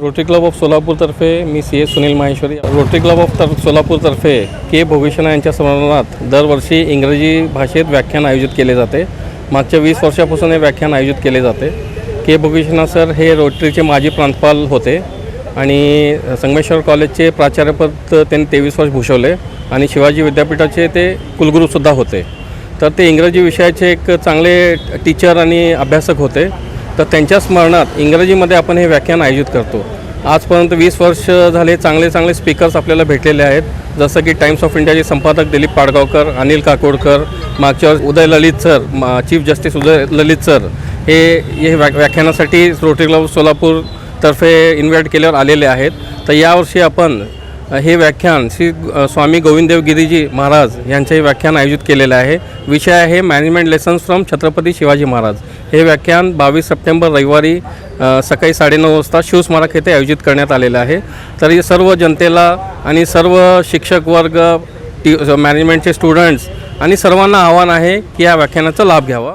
Rotary club of सोलापूरतर्फे मी C A Sunil Maheshwari. Rotary Club of तर सोलापूरतर्फे के भोगेशना यांच्या स्मरणार्थ दरवर्षी इंग्रजी भाषेत व्याख्यान आयोजित केले जाते. मागच्या वीस वर्षापासून हे व्याख्यान आयोजित केले जाते. के भोगेशना सर हे रोटरीचे माजी प्रांतपाल होते आणि संगमेश्वर कॉलेजचे प्राचार्यपद त्यांनी तेवीस वर्ष भूषवले आणि शिवाजी विद्यापीठाचे ते कुलगुरूसुद्धा होते. तर ते इंग्रजी विषयाचे एक चांगले टीचर आणि अभ्यासक होते. तर त्यांच्या स्मरणात इंग्रजीमध्ये आपण हे व्याख्यान आयोजित करतो. आजपर्यंत वीस वर्ष झाले चांगले चांगले स्पीकर्स आपल्याला भेटलेले आहेत. जसं की टाइम्स ऑफ इंडियाचे संपादक दिलीप पाडगावकर अनिल काकोडकर मागच्या उदय ललित सर मा chief justice Uday Lalit sir हे हे व्या व्याख्यानासाठी रोटरी क्लब सोलापूरतर्फे इन्व्हाइट केल्यावर आलेले आहेत. तर यावर्षी आपण हे व्याख्यान श्री स्वामी गोविंददेव गिरीजी महाराज यांचेही व्याख्यान आयोजित केलेलं आहे. विषय आहे management lessons from Chhatrapati Shivaji Maharaj. हे व्याख्यान बावीस सप्टेंबर रविवारी सकाळी साडेनऊ वाजता शिवस्मारक येथे आयोजित करण्यात आलेलं आहे. तर हे सर्व जनतेला आणि सर्व शिक्षक वर्ग टी मॅनेजमेंटचे स्टुडंट्स आणि सर्वांना आव्हान आहे की या व्याख्यानाचा लाभ घ्यावा.